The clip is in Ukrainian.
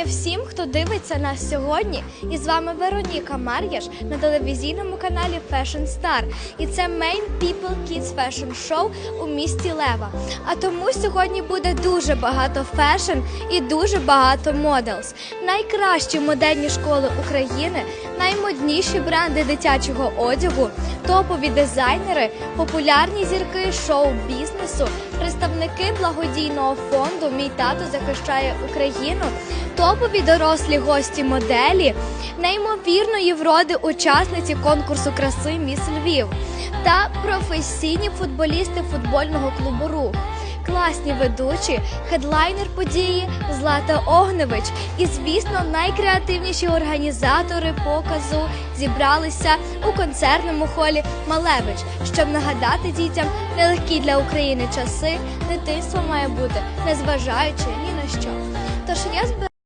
вітання всім, хто дивиться нас сьогодні. І з вами Вероніка Мар'яш на телевізійному каналі Fashion Star. І це Main People Kids Fashion Show у місті Лева. А тому сьогодні буде дуже багато фешн і дуже багато моделс. Найкращі модельні школи України, наймодніші бренди дитячого одягу, топові дизайнери, популярні зірки шоу-бізнесу, представники благодійного фонду Мій тато захищає Україну, топові дорослі гості моделі, неймовірної вроди учасниці конкурсу краси Міс Львів та професійні футболісти футбольного клубу Рух. Класні ведучі, хедлайнер події Злата Огневич і, звісно, найкреативніші організатори показу зібралися у концертному холі Малевич, щоб нагадати дітям нелегкі для України часи. Дитинство має бути, незважаючи ні на що. Тож я збираю.